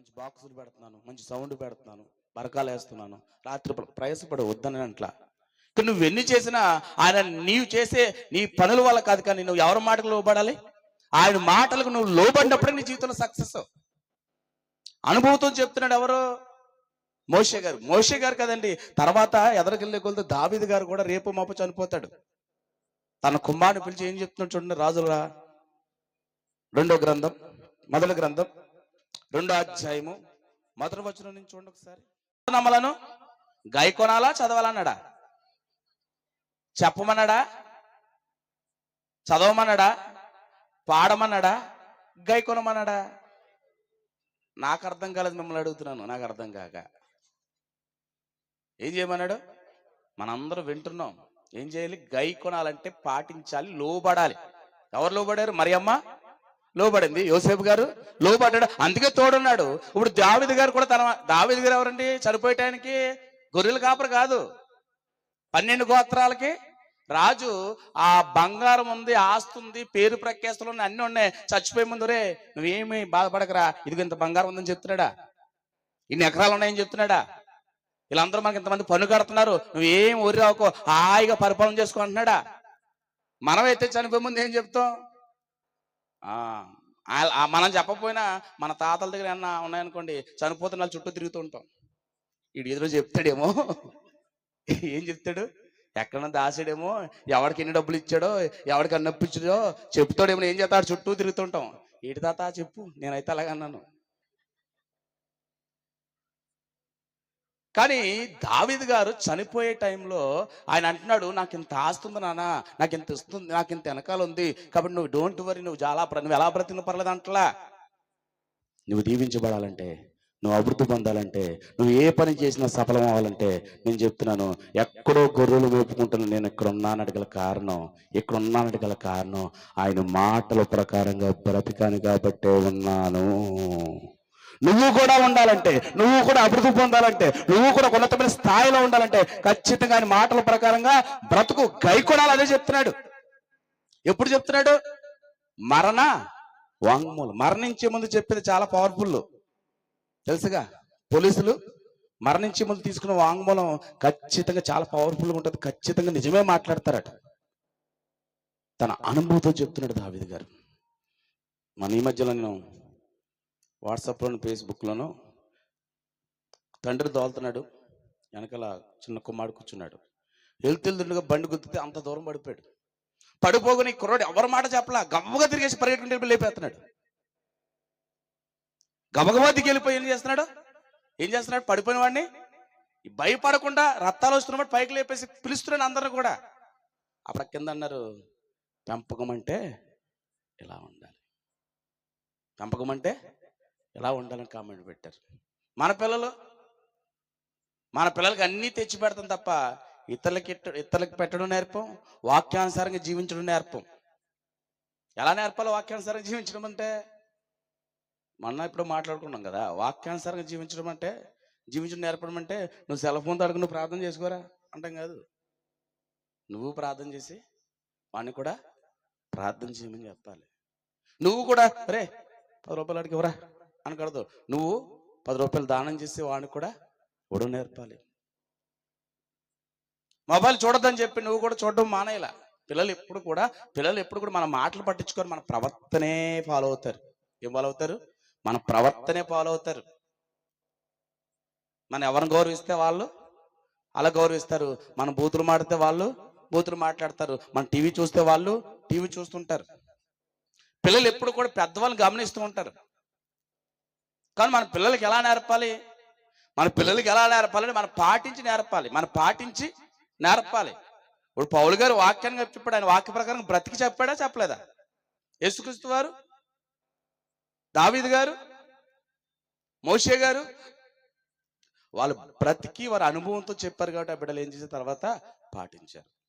మంచి బాక్సులు పెడుతున్నాను మంచి సౌండ్ పెడుతున్నాను బరకాలు వేస్తున్నాను. రాత్రి ప్రయాసపడ వద్దని అట్లా. ఇక్కడ నువ్వు ఎన్ని చేసినా ఆయన నీవు చేసే నీ పనుల వల్ల కాదు కానీ నువ్వు ఎవరి మాటకు లోబడాలి? ఆయన మాటలకు నువ్వు లోబడినప్పుడే నీ జీవితంలో సక్సెస్ అనుభవంతో చెప్తున్నాడు ఎవరు? మోషే గారు. మోషే గారు కదండి. తర్వాత ఎదరికెళ్ళే కొలితే దావీదు గారు కూడా రేపు మాపు చనిపోతాడు. తన కుమారుని పిలిచి ఏం చెప్తున్నాడు చూడండి రాజులరా? రెండో గ్రంథం మొదటి గ్రంథం. రెండో అధ్యాయము. మొదటి వచనం నుంచి చూడండి ఒకసారి. నమ్మలను గైకొనాలా చదవాలన్నాడా? చెప్పమన్నాడా? చదవమన్నాడా? పాడమన్నాడా? గైకొనమన్నాడా నాకు అర్థం కాలేదు మిమ్మల్ని అడుగుతున్నాను. నాకు అర్థం కాక. ఏం చేయమన్నాడు? మనందరం వింటున్నాం. ఏం చేయాలి? గై కొనాలంటే పాటించాలి లోబడాలి. ఎవరు లోబడారు? మరి అమ్మ లోబడింది. యోసేపు గారు లోబడ్డాడు. అందుకే తోడున్నాడు. ఇప్పుడు దావిది గారు కూడా తన దావిది గారు ఎవరండి? చనిపోయే టైంకి గొర్రెల కాపరు కాదు. పన్నెండు గోత్రాలకి రాజు ఆ బంగారం ఉంది ఆస్తి ఉంది పేరు ప్రఖ్యాస్తులు ఉన్నాయి అన్ని ఉన్నాయి. చచ్చిపోయే ముందు రే నువ్వేమి బాధపడకరా? ఇదిగో ఇంత బంగారం ఉందని చెప్తున్నాడా? ఇన్ని ఎకరాలు ఉన్నాయని చెప్తున్నాడా? వీళ్ళందరూ మనకి ఇంతమంది పన్ను కడుతున్నారు. నువ్వేం ఊరి రావుకో హాయిగా పరిపాలన చేసుకో అంటున్నాడా మనమైతే చనిపోయే ముందు ఏం చెప్తాం? మనం చెప్పపోయినా మన తాతల దగ్గర ఏమన్నా ఉన్నాయనుకోండి చనిపోతున్న వాళ్ళు చుట్టూ తిరుగుతూ ఉంటాం. వీడు ఎదురు చెప్తాడేమో. ఏం చెప్తాడు? ఎక్కడ దాసాడేమో ఎవరికి ఎన్ని డబ్బులు ఇచ్చాడో ఎవరికి అన్నప్పించాడో చెప్తాడేమో ఏం చేస్తాడు? చుట్టూ తిరుగుతుంటాం ఏటి తాత చెప్పు నేనైతే అలాగన్నాను కానీ దావిద్ గారు చనిపోయే టైంలో ఆయన అంటున్నాడు నాకు ఇంత ఆస్తుంది నాన్న నాకు ఇంత ఇస్తుంది నాకు ఇంత వెనకాల ఉంది కాబట్టి నువ్వు డోంట్ వరీ నువ్వు చాలా నువ్వు ఎలా బ్రతిన పర్లేదు అంటలా. నువ్వు దీవించబడాలంటే నువ్వు అభివృద్ధి పొందాలంటే నువ్వు ఏ పని చేసినా సఫలం అవ్వాలంటే నేను చెప్తున్నాను ఎక్కడో గొర్రెలు మేపుకుంటున్నా నేను ఇక్కడ ఉన్నానటి గల కారణం ఇక్కడ ఉన్నానటి గల కారణం ఆయన మాటల ప్రకారంగా బ్రతికాను కాబట్టే ఉన్నాను. నువ్వు కూడా ఉండాలంటే నువ్వు కూడా అభివృద్ధి పొందాలంటే నువ్వు కూడా ఉన్నతమైన స్థాయిలో ఉండాలంటే ఖచ్చితంగా ఆయన మాటల ప్రకారంగా బ్రతుకు గైకొనాలి అదే చెప్తున్నాడు. ఎప్పుడు చెప్తున్నాడు? మరణ వాంగ్మూలం. మరణించే ముందు చెప్పేది చాలా పవర్ఫుల్ తెలుసుగా? పోలీసులు మరణించే ముందు తీసుకున్న వాంగ్మూలం ఖచ్చితంగా చాలా పవర్ఫుల్గా ఉంటుంది ఖచ్చితంగా నిజమే మాట్లాడతారట. తన అనుభూతితో చెప్తున్నాడు దావిది గారు. మన ఈ మధ్యలో నేను వాట్సాప్లోను ఫేస్బుక్లోను తండ్రి దోలుతున్నాడు వెనకాల చిన్న కుమ్మాడు కూర్చున్నాడు. వెళ్తూ వెళ్తుండగా బండి గుద్దితే అంత దూరం పడిపోయాడు. పడిపోగానే ఈ కుర్రాడు ఎవరి మాట చెప్పలా? గమ్మగా తిరిగేసి పరిగెట్టుకుంటే లేపేస్తున్నాడు. గబగబా దిగెళ్ళిపోయి ఏం చేస్తున్నాడు? ఏం చేస్తున్నాడు? పడిపోయిన వాడిని భయపడకుండా రక్తాలు వస్తున్నప్పుడు పైకి లేపేసి పిలుస్తున్నాడు అందరిని కూడా. అప్పుడు కింద అన్నారు పెంపకం అంటే ఇలా ఉండాలి. పెంపకం అంటే ఎలా ఉండాలని కామెంట్ పెట్టారు. మన పిల్లలు మన పిల్లలకి అన్నీ తెచ్చి పెడతాం తప్ప ఇతరులకి ఇతరులకు ఇతరులకి పెట్టడం నేర్పం వాక్యానుసారంగా జీవించడం నేర్పం. ఎలా నేర్పాలో వాక్యానుసారంగా జీవించడం అంటే మొన్న ఇప్పుడు మాట్లాడుకున్నాం కదా వాక్యానుసారంగా జీవించడం అంటే జీవించడం నేర్పడం అంటే నువ్వు సెల్ ఫోన్ తడుకు నువ్వు ప్రార్థన చేసుకోరా? అంటాం కాదు. నువ్వు ప్రార్థన చేసి వాడిని కూడా ప్రార్థన చేయమని చెప్పాలి. నువ్వు కూడా రే పది రూపాయలు అడిగి ఇవ్వరా? అనకూడదు. నువ్వు పది రూపాయలు దానం చేసి వాడిని కూడా ఒడు నేర్పాలి. మొబైల్ చూడొద్దని చెప్పి నువ్వు కూడా చూడడం మానేలా పిల్లలు ఎప్పుడు కూడా పిల్లలు ఎప్పుడు కూడా మన మాటలు పట్టించుకొని మన ప్రవర్తనే ఫాలో అవుతారు. ఏం ఫాలో అవుతారు? మన ప్రవర్తనే ఫాలో అవుతారు. మనం ఎవరిని గౌరవిస్తే వాళ్ళు? అలా గౌరవిస్తారు. మనం బూతులు మాడితే వాళ్ళు? బూతులు మాట్లాడతారు. మన టీవీ చూస్తే వాళ్ళు? టీవీ చూస్తుంటారు. పిల్లలు ఎప్పుడు కూడా పెద్దవాళ్ళని గమనిస్తూ ఉంటారు. కానీ మన పిల్లలకి ఎలా నేర్పాలి? మన పిల్లలకి ఎలా నేర్పాలని మనం పాటించి నేర్పాలి. మనం పాటించి నేర్పాలి. ఇప్పుడు పౌలు గారు వాక్యాన్ని చెప్పాడు ఆయన వాక్య ప్రకారం బ్రతికి చెప్పాడా చెప్పలేదా? యేసుక్రీస్తు వారు? దావీద్ గారు? మోషే గారు? వాళ్ళు బ్రతికి వారి అనుభవంతో చెప్పారు కాబట్టి ఆ బిడ్డలు ఏం చేసిన తర్వాత పాటించారు.